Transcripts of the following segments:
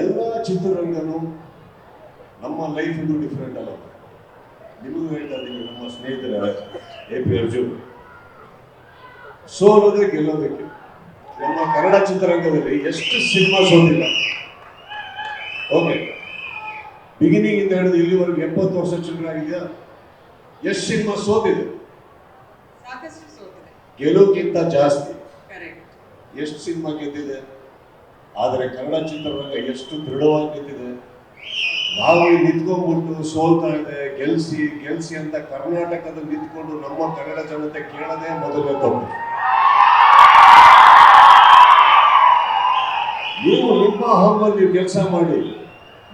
ಎಲ್ಲ ಚಿತ್ರರಂಗನು ನಮ್ಮ ಲೈಫ್ ಇದು ಡಿಫ್ರೆಂಟ್ ಅಲ್ಲ. ನಿಮಗೂ ಹೇಳ್ತಾ ಇದ್ದೀನಿ ನಮ್ಮ ಸ್ನೇಹಿತರ ಎ ಪಿ ಅರ್ಜುನ್. ಸೋಲೋದೇ ಗೆಲ್ಲೋದಕ್ಕೆ. ನಮ್ಮ ಕನ್ನಡ ಚಿತ್ರರಂಗದಲ್ಲಿ ಎಷ್ಟು ಸಿನಿಮಾ ಸೋಲಿಲ್ಲ ಓಕೆ ಬಿಗಿನಿಂಗ್ ಇಂದ ಹಿಡಿದು ಇಲ್ಲಿವರೆಗೂ ಎಪ್ಪತ್ತು ವರ್ಷ ಚಿತ್ರ ಆಗಿದೆಯಾ? ಎಷ್ಟು ಸಿನಿಮಾ ಸೋತಿದೆ? ಗೆಲುವುಕ್ಕಿಂತ ಜಾಸ್ತಿ. ಎಷ್ಟು ಸಿನಿಮಾ ಗೆದ್ದಿದೆ? ಆದರೆ ಕನ್ನಡ ಚಿತ್ರರಂಗ ಎಷ್ಟು ದೃಢವಾಗಿ ನಿಂತಿದೆ. ನಾವು ಇಲ್ಲಿ ನಿಂತ್ಕೊಂಡ್ಬಿಟ್ಟು ಸೋಲ್ತಾ ಇದೆ ಗೆಲ್ಸಿ ಗೆಲ್ಸಿ ಅಂತ ಕರ್ನಾಟಕದಲ್ಲಿ ನಿಂತ್ಕೊಂಡು ನಮ್ಮ ಕನ್ನಡ ಜನತೆ ಕೇಳದೆ ಮೊದಲನೇ ತಪ್ಪು. ನೀವು ನಿಮ್ಮ ಹಂಬಲ್ಲಿ ನೀವು ಕೆಲಸ ಮಾಡಿ,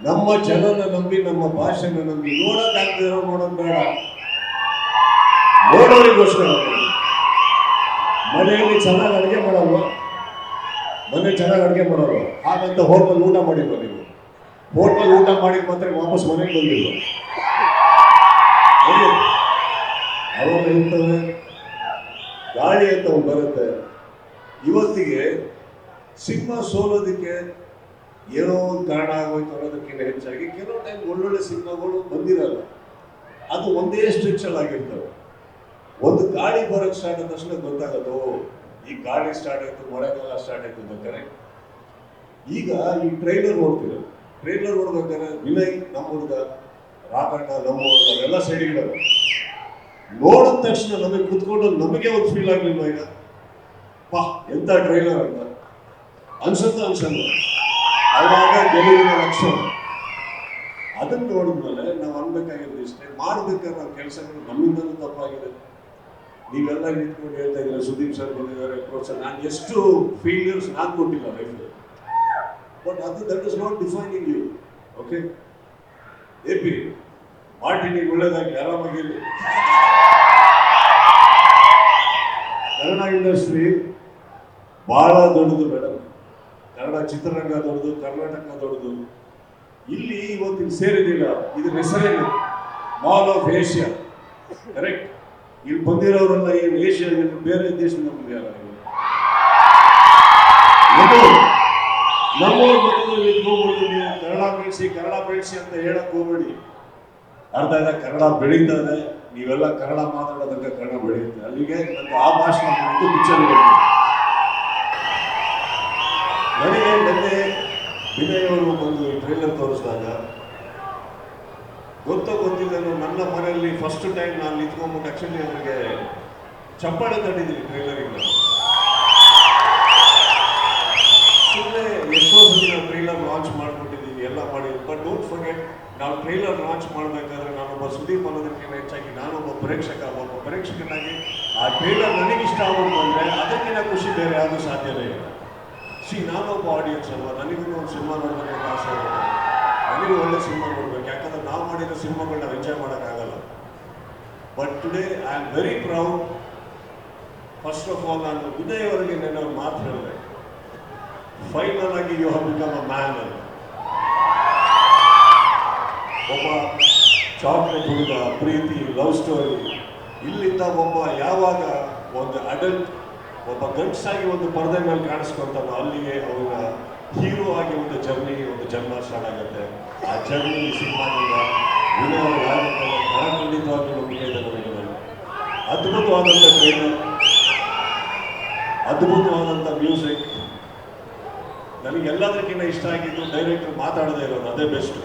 ನಮ್ಮ ಜನನ ನಂಬಿ, ನಮ್ಮ ಭಾಷೆನ ನಂಬಿ ನೋಡೋಕ್ಕಾಗದಿರೋ ನೋಡೋದು ಬೇಡ. ನೋಡೋರಿಗೋಸ್ಕರ. ಮನೆಯಲ್ಲಿ ಚೆನ್ನಾಗಿ ಅಡುಗೆ ಮಾಡಲ್ವ? ಮನೆ ಚೆನ್ನಾಗಿ ಅಡುಗೆ ಮಾಡೋರು ಹಾಗಂತ ಹೋಟೆಲ್ ಊಟ ಮಾಡಿಲ್ವ ನೀವು. ಹೋಟೆಲ್ ಊಟ ಮಾಡಿ ಮಾತ್ರ ವಾಪಸ್ ಮನೆಗೆ ಬಂದಿಲ್ಲ. ಅವಾಗ ಇರ್ತವೆ ಗಾಳಿ ಅಂತ ಒಂದು ಬರುತ್ತೆ. ಇವತ್ತಿಗೆ ಸಿನಿಮಾ ಸೋಲೋದಕ್ಕೆ ಏನೋ ಒಂದು ಕಾರಣ ಆಗೋಯ್ತು ಅನ್ನೋದಕ್ಕಿಂತ ಹೆಚ್ಚಾಗಿ ಕೆಲವು ಟೈಮ್ ಒಳ್ಳೊಳ್ಳೆ ಸಿನಿಮಾಗಳು ಬಂದಿರಲ್ಲ. ಅದು ಒಂದೇ ಸ್ಟ್ರಿಕ್ಚಲ್ ಆಗಿರ್ತವೆ. ಒಂದು ಗಾಳಿ ಬರೋಕ್ಕೆ ಸ್ಟಾರ್ಟ್ ತಕ್ಷಣ ಗೊತ್ತಾಗೋದು. ಈ ಗಾಳಿ ಸ್ಟಾರ್ಟ್ ಆಯಿತು, ಮಳೆಗಾಲ ಸ್ಟಾರ್ಟ್ ಆಯಿತು ಕರೆಕ್ಟ್ ಈಗ ಈ ಟ್ರೈಲರ್ ನೋಡ್ತೀರ. ಟ್ರೈಲರ್ ನೋಡ್ಬೇಕಾದ್ರೆ ವಿನಯ್ ನಮ್ಮ ಹುಡುಗ ರಾಕಣ್ಣ ನಮ್ಮ ಹುಡುಗ ಎಲ್ಲ ನೋಡಿದ ತಕ್ಷಣ ನಮಗೆ ಕುತ್ಕೊಂಡು ನಮಗೆ ಒಂದು ಫೀಲ್ ಆಗಲಿಲ್ಲ ಈಗ. ಪಾ, ಎಂತ ಟ್ರೈಲರ್ ಅಂತ. ಅನ್ಸುತ್ತ ಅನ್ಸಲ್ಲ. ಅವಾಗ ಗೆಲುವಿನ ಲಕ್ಷಣ. ಅದನ್ನು ನೋಡಿದ್ಮೇಲೆ ನಾವು ಅನ್ಬೇಕಾಗಿರೋದು ಇಷ್ಟೇ. ಮಾಡ್ಬೇಕಾದ್ರೆ ಕೆಲಸಗಳು ನಮ್ಮಿಂದಲೂ ತಪ್ಪಾಗಿದೆ. ನೀವೆಲ್ಲ ನಿಂತ್ಕೊಂಡು ಹೇಳ್ತಾ ಇದ್ದೀರಾ, ಸುದೀಪ್ ಸರ್ ಬಂದಿದ್ದಾರೆ ಪ್ರೋತ್ಸಾಹ ನಾನು ಎಷ್ಟು ಫೀಲಿಯರ್ಸ್ ನಾನು ಕೊಟ್ಟಿಲ್ಲ ಲೈಫಲ್ಲಿ ಬಟ್ ಅದು that is not defining you okay A P ಮಾರ್ಟಿನಿಗೆ ಒಳ್ಳೇದಾಗಿ ಆರಾಮಾಗಿರಲಿ ಕನ್ನಡ ಇಂಡಸ್ಟ್ರಿ ಬಹಳ ದೊಡ್ಡದು ಮೇಡಮ್ ಕನ್ನಡ ಚಿತ್ರರಂಗ ದೊಡ್ಡದು, ಕರ್ನಾಟಕ ದೊಡ್ಡದು. ಇಲ್ಲಿ ಇವತ್ತಿನ ಸೇರಿದಿಲ್ಲ ಇದ್ರ ಹೆಸರೇನು? ಮಾಲ್ ಆಫ್ ಏಷ್ಯಾ ಕರೆಕ್ಟ್ ಇಲ್ಲಿ ಬಂದಿರೋರೆಲ್ಲ ಏನು ಏಷ್ಯಾ ಬೇರೆ ದೇಶದಿಂದ. ಒಂದು ನಮ್ಮೂರ ಮಧ್ಯದಲ್ಲಿ ಕನ್ನಡ ಬೆಳೆಸಿ ಕನ್ನಡ ಬೆಳೆಸಿ ಅಂತ ಹೇಳಕ್ ಹೋಗ್ಬೇಡಿ. ಅರ್ಧ ಇದೆ ಕನ್ನಡ ಬೆಳೀತಾ ನೀವೆಲ್ಲ ಕನ್ನಡ ಮಾತಾಡೋದಕ್ಕೆ ಕನ್ನಡ ಬೆಳೆಯುತ್ತೆ ಅಲ್ಲಿಗೆ ನನ್ನ ಆ ಭಾಷಣ ಮಾಡಿದ್ದು ಪಿಕ್ಚರ್ ನನಗೆ ನಿನ್ನೆ ವಿನಯ್ ಅವರು ಬಂದು ಟ್ರೈಲರ್ ತೋರಿಸಿದಾಗ ಗೊತ್ತೋ ಗೊತ್ತಿದ್ದೇನೋ ನನ್ನ ಮನೆಯಲ್ಲಿ ಫಸ್ಟ್ ಟೈಮ್ ನಾನು ನಿಂತ್ಕೊಂಡ್ಬಿಟ್ಟು ಆಕ್ಚುಲಿ ಅವರಿಗೆ ಚಪ್ಪಾಳೆ ತಟ್ಟಿದ್ದೀನಿ ಟ್ರೈಲರಿಂದ ಸುಮ್ಮನೆ ಎಷ್ಟೋ ಸತಿ ನಾವು ಟ್ರೈಲರ್ ಲಾಂಚ್ ಮಾಡಿಬಿಟ್ಟಿದ್ದೀವಿ ಎಲ್ಲ ಮಾಡಿ ಬಟ್ ಡೋಂಟ್ ಫರ್ಗೆಟ್ ನಾವು ಟ್ರೈಲರ್ ಲಾಂಚ್ ಮಾಡಬೇಕಾದ್ರೆ ನಾನೊಬ್ಬ ಸುದೀಪ್ ಅನ್ನೋದಕ್ಕಿಂತ ಹೆಚ್ಚಾಗಿ ನಾನೊಬ್ಬ ಪ್ರೇಕ್ಷಕ, ಒಬ್ಬ ಪ್ರೇಕ್ಷಕನಾಗಿ ಆ ಟ್ರೈಲರ್ ನನಗೆ ಇಷ್ಟ ಆಗ್ಬಿಟ್ಟು ಅಂದರೆ ಅದಕ್ಕಿಂತ ಖುಷಿ ಬೇರೆ ಯಾವುದು ಸಾಧ್ಯವೇ ಇಲ್ಲ. ಸಿ ನಾನೊಬ್ಬ ಆಡಿಯನ್ಸ್ ಅಲ್ವಾ? ನನಗೂ ಒಂದು ಸಿನಿಮಾ ನೋಡೋದಕ್ಕೆ ಆಸೆ ಇರುತ್ತೆ. ನನಗೂ ಒಳ್ಳೆ ಸಿನಿಮಾ ನೋಡ್ಬೇಕು. ಯಾಕಂದ್ರೆ ನಾವು ಮಾಡಿರೋ ಸಿನಿಮಾಗಳನ್ನ ಎಂಜಾಯ್ ಮಾಡೋಕ್ಕಾಗಲ್ಲ. But today I am very proud first of all ನಾನು ಉದಯವರೆಗೆ ನನ್ನ ಮಾತು ಹೇಳಿದೆ. ಫೈನಲ್ ಆಗಿ you have become a man ಅಂತ ಒಬ್ಬ ಚಾಕ್ಲೇಟ್ ಹುಡುಗ, ಪ್ರೀತಿ ಲವ್ ಸ್ಟೋರಿ ಇಲ್ಲಿಂದ ಒಬ್ಬ ಯಾವಾಗ ಒಂದು ಅಡಲ್ಟ್ ಒಬ್ಬ ಗಂಡಸಾಗಿ ಒಂದು ಪರದೆ ಮೇಲೆ ಕಾಣಿಸ್ಕೊಂತಾನೋ ಅಲ್ಲಿಗೆ ಅವನ ಹೀರೋ ಆಗಿ ಒಂದು ಜರ್ನಿ, ಒಂದು ಜನ್ಮ ಸ್ಟಾರ್ಟ್ ಆಗುತ್ತೆ. ಆ ಜರ್ನಿ ಸಿನಿಮಾದಿಂದ ಬಹಳ ನಂಬಿಕೆ ಇದೆ. ಅದ್ಭುತವಾದಂಥ ಟ್ರೈಲರ್ ಅದ್ಭುತವಾದಂಥ ಮ್ಯೂಸಿಕ್ ನನಗೆ ಎಲ್ಲದಕ್ಕಿಂತ ಇಷ್ಟ ಆಗಿದ್ದು ಡೈರೆಕ್ಟರ್ ಮಾತಾಡದೇ ಇರೋದು, ಅದೇ ಬೆಸ್ಟ್